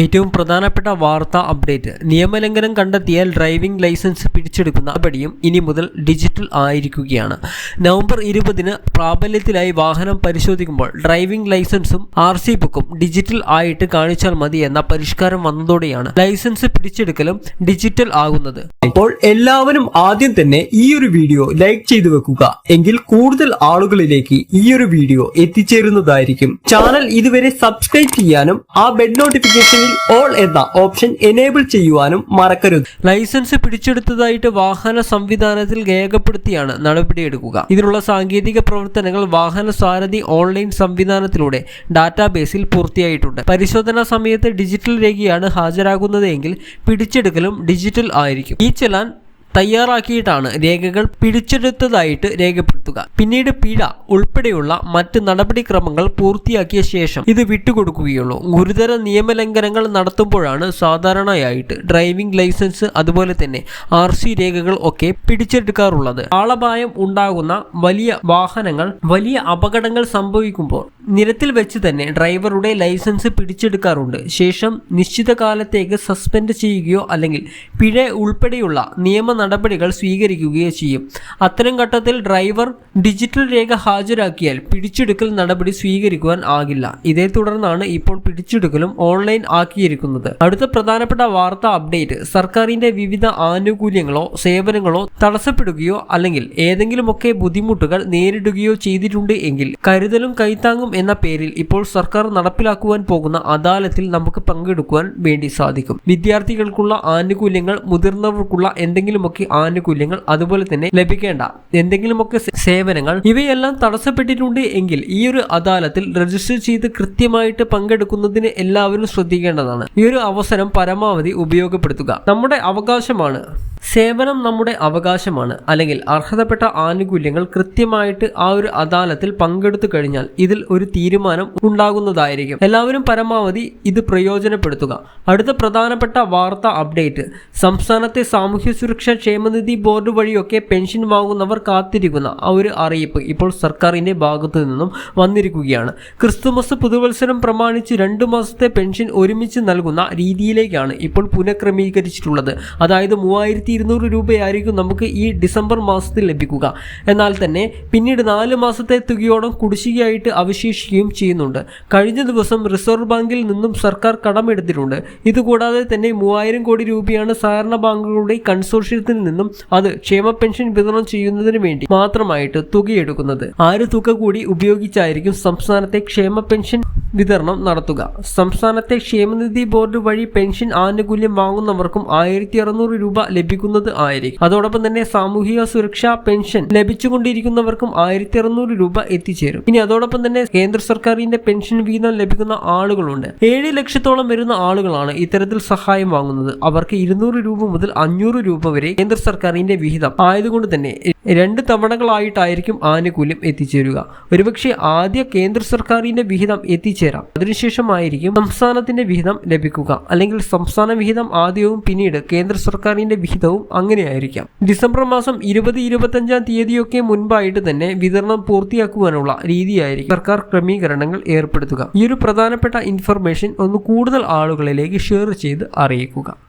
ഏറ്റവും പ്രധാനപ്പെട്ട വാർത്താ അപ്ഡേറ്റ്. നിയമലംഘനം കണ്ടെത്തിയാൽ ഡ്രൈവിംഗ് ലൈസൻസ് പിടിച്ചെടുക്കുന്ന നടപടിയും ഇനി മുതൽ ഡിജിറ്റൽ ആയിരിക്കുകയാണ്. നവംബർ ഇരുപതിന് പ്രാബല്യത്തിലായി വാഹനം പരിശോധിക്കുമ്പോൾ ഡ്രൈവിംഗ് ലൈസൻസും ആർ സി ബുക്കും ഡിജിറ്റൽ ആയിട്ട് കാണിച്ചാൽ മതി എന്ന പരിഷ്കാരം വന്നതോടെയാണ് ലൈസൻസ് പിടിച്ചെടുക്കലും ഡിജിറ്റൽ ആകുന്നത്. അപ്പോൾ എല്ലാവരും ആദ്യം തന്നെ ഈ ഒരു വീഡിയോ ലൈക്ക് ചെയ്തു വെക്കുക. എങ്കിൽ കൂടുതൽ ആളുകളിലേക്ക് ഈ ഒരു വീഡിയോ എത്തിച്ചേരുന്നതായിരിക്കും. ചാനൽ ഇതുവരെ സബ്സ്ക്രൈബ് ചെയ്യാനും ആ ബെൽ നോട്ടിഫിക്കേഷനിൽ ഓൾ എന്ന ഓപ്ഷൻ എനേബിൾ ചെയ്യുവാനും മറക്കരുത്. ലൈസൻസ് പിടിച്ചെടുത്തതായിട്ട് വാഹന സംവിധാനത്തിൽ രേഖപ്പെടുത്തിയാണ് നടപടിയെടുക്കുക. ഇതിനുള്ള സാങ്കേതിക പ്രവർത്തനങ്ങൾ വാഹന സാരഥി ഓൺലൈൻ സംവിധാനത്തിലൂടെ ഡാറ്റാബേസിൽ പൂർത്തിയായിട്ടുണ്ട്. പരിശോധനാ സമയത്ത് ഡിജിറ്റൽ രേഖയാണ് ഹാജരാകുന്നതെങ്കിൽ പിടിച്ചെടുക്കലും ഡിജിറ്റൽ ആയിരിക്കും. ഈ ചലാൻ തയ്യാറാക്കിയിട്ടാണ് രേഖകൾ പിടിച്ചെടുത്തതായിട്ട് രേഖപ്പെടുത്തുക. പിന്നീട് പിഴ ഉൾപ്പെടെയുള്ള മറ്റ് നടപടിക്രമങ്ങൾ പൂർത്തിയാക്കിയ ശേഷം ഇത് വിട്ടുകൊടുക്കുകയുള്ളൂ. ഗുരുതര നിയമലംഘനങ്ങൾ നടത്തുമ്പോഴാണ് സാധാരണയായിട്ട് ഡ്രൈവിംഗ് ലൈസൻസ് അതുപോലെ തന്നെ ആർ സി രേഖകൾ ഒക്കെ പിടിച്ചെടുക്കാറുള്ളത്. ആളപായം ഉണ്ടാകുന്ന വലിയ വാഹനങ്ങൾ വലിയ അപകടങ്ങൾ സംഭവിക്കുമ്പോൾ നിരത്തിൽ വെച്ച് തന്നെ ഡ്രൈവറുടെ ലൈസൻസ് പിടിച്ചെടുക്കാറുണ്ട്. ശേഷം നിശ്ചിത കാലത്തേക്ക് സസ്പെൻഡ് ചെയ്യുകയോ അല്ലെങ്കിൽ പിഴ ഉൾപ്പെടെയുള്ള നിയമ നടപടികൾ സ്വീകരിക്കുകയോ ചെയ്യും. അത്തരം ഘട്ടത്തിൽ ഡ്രൈവർ ഡിജിറ്റൽ രേഖ ഹാജരാക്കിയാൽ പിടിച്ചെടുക്കൽ നടപടി സ്വീകരിക്കുവാൻ ആകില്ല. ഇതേ തുടർന്നാണ് ഇപ്പോൾ പിടിച്ചെടുക്കലും ഓൺലൈൻ ആക്കിയിരിക്കുന്നത്. അടുത്ത പ്രധാനപ്പെട്ട വാർത്താ അപ്ഡേറ്റ് സർക്കാരിന്റെ വിവിധ ആനുകൂല്യങ്ങളോ സേവനങ്ങളോ തടസ്സപ്പെടുകയോ അല്ലെങ്കിൽ ഏതെങ്കിലുമൊക്കെ ബുദ്ധിമുട്ടുകൾ നേരിടുകയോ ചെയ്തിട്ടുണ്ട് എങ്കിൽ കരുതലും കൈത്താങ്ങും എന്ന പേരിൽ ഇപ്പോൾ സർക്കാർ നടപ്പിലാക്കുവാൻ പോകുന്ന അദാലത്തിൽ നമുക്ക് പങ്കെടുക്കുവാൻ വേണ്ടി സാധിക്കും. വിദ്യാർത്ഥികൾക്കുള്ള ആനുകൂല്യങ്ങൾ മുതിർന്നവർക്കുള്ള എന്തെങ്കിലുമൊക്കെ ആനുകൂല്യങ്ങൾ അതുപോലെ തന്നെ ലഭിക്കേണ്ട എന്തെങ്കിലുമൊക്കെ സേവനങ്ങൾ ഇവയെല്ലാം തടസ്സപ്പെട്ടിട്ടുണ്ട് എങ്കിൽ ഈ ഒരു അദാലത്തിൽ രജിസ്റ്റർ ചെയ്ത് കൃത്യമായിട്ട് പങ്കെടുക്കുന്നതിന് എല്ലാവരും ശ്രദ്ധിക്കേണ്ടതാണ്. ഈ ഒരു അവസരം പരമാവധി ഉപയോഗപ്പെടുത്തുക. നമ്മുടെ അവകാശമാണ്. സേവനം നമ്മുടെ അവകാശമാണ്. അല്ലെങ്കിൽ അർഹതപ്പെട്ട ആനുകൂല്യങ്ങൾ കൃത്യമായിട്ട് ആ ഒരു അദാലത്തിൽ പങ്കെടുത്തു കഴിഞ്ഞാൽ ഇതിൽ ഒരു തീരുമാനം ഉണ്ടാകുന്നതായിരിക്കും. എല്ലാവരും പരമാവധി ഇത് പ്രയോജനപ്പെടുത്തുക. അടുത്ത പ്രധാനപ്പെട്ട വാർത്ത അപ്ഡേറ്റ്. സംസ്ഥാനത്തെ സാമൂഹ്യ സുരക്ഷാ ക്ഷേമനിധി ബോർഡ് വഴിയൊക്കെ പെൻഷൻ വാങ്ങുന്നവർ കാത്തിരിക്കുന്ന ആ ഒരു അറിയിപ്പ് ഇപ്പോൾ സർക്കാരിന്റെ ഭാഗത്തു നിന്നും വന്നിരിക്കുകയാണ്. ക്രിസ്തുമസ് പുതുവത്സരം പ്രമാണിച്ച് രണ്ടു മാസത്തെ പെൻഷൻ ഒരുമിച്ച് നൽകുന്ന രീതിയിലേക്കാണ് ഇപ്പോൾ പുനഃക്രമീകരിച്ചിട്ടുള്ളത്. അതായത് മൂവായിരത്തി ഇരുന്നൂറ് രൂപയായിരിക്കും നമുക്ക് ഈ ഡിസംബർ മാസത്തിൽ ലഭിക്കുക. എന്നാൽ തന്നെ പിന്നീട് നാല് മാസത്തെ തുകയോളം കുടിശ്ശികയായിട്ട് അവശേഷിക്കുകയും ചെയ്യുന്നുണ്ട്. കഴിഞ്ഞ ദിവസം റിസർവ് ബാങ്കിൽ നിന്നും സർക്കാർ കടമെടുത്തിട്ടുണ്ട്. ഇതുകൂടാതെ തന്നെ മൂവായിരം കോടി രൂപയാണ് സഹകരണ ബാങ്കുകളുടെ കൺസോർഷ്യത്തിൽ നിന്നും അത് ക്ഷേമ പെൻഷൻ വിതരണം ചെയ്യുന്നതിന് വേണ്ടി മാത്രമായിട്ട് തുകയെടുക്കുന്നത്. ആ ഒരു തുക കൂടി ഉപയോഗിച്ചായിരിക്കും സംസ്ഥാനത്തെ ക്ഷേമ പെൻഷൻ വിതരണം നടത്തുക. സംസ്ഥാനത്തെ ക്ഷേമനിധി ബോർഡ് വഴി പെൻഷൻ ആനുകൂല്യം വാങ്ങുന്നവർക്കും ആയിരത്തി അറുന്നൂറ് രൂപ ലഭിക്കുന്നത് ആയിരിക്കും. അതോടൊപ്പം തന്നെ സാമൂഹിക സുരക്ഷാ പെൻഷൻ ലഭിച്ചുകൊണ്ടിരിക്കുന്നവർക്കും ആയിരത്തി അറുന്നൂറ് രൂപ എത്തിച്ചേരും. ഇനി അതോടൊപ്പം തന്നെ കേന്ദ്ര സർക്കാരിന്റെ പെൻഷൻ വീതം ലഭിക്കുന്ന ആളുകളുണ്ട്. ഏഴ് ലക്ഷത്തോളം വരുന്ന ആളുകളാണ് ഇത്തരത്തിൽ സഹായം വാങ്ങുന്നത്. അവർക്ക് ഇരുന്നൂറ് രൂപ മുതൽ അഞ്ഞൂറ് രൂപ വരെ കേന്ദ്ര സർക്കാരിന്റെ വിഹിതം. ആയതുകൊണ്ട് തന്നെ രണ്ട് തവണകളായിട്ടായിരിക്കും ആനുകൂല്യം എത്തിച്ചേരുക. ഒരുപക്ഷെ ആദ്യ കേന്ദ്ര സർക്കാരിന്റെ വിഹിതം എത്തിച്ചേരാം. അതിനുശേഷമായിരിക്കും സംസ്ഥാനത്തിന്റെ വിഹിതം ലഭിക്കുക. അല്ലെങ്കിൽ സംസ്ഥാന വിഹിതം ആദ്യവും പിന്നീട് കേന്ദ്ര സർക്കാരിന്റെ വിഹിതവും അങ്ങനെയായിരിക്കാം. ഡിസംബർ മാസം ഇരുപത് ഇരുപത്തഞ്ചാം തീയതിയൊക്കെ മുൻപായിട്ട് തന്നെ വിതരണം പൂർത്തിയാക്കുവാനുള്ള രീതിയായിരിക്കും സർക്കാർ ക്രമീകരണങ്ങൾ ഏർപ്പെടുത്തുക. ഈ ഒരു പ്രധാനപ്പെട്ട ഇൻഫർമേഷൻ ഒന്ന് കൂടുതൽ ആളുകളിലേക്ക് ഷെയർ ചെയ്ത് അറിയിക്കുക.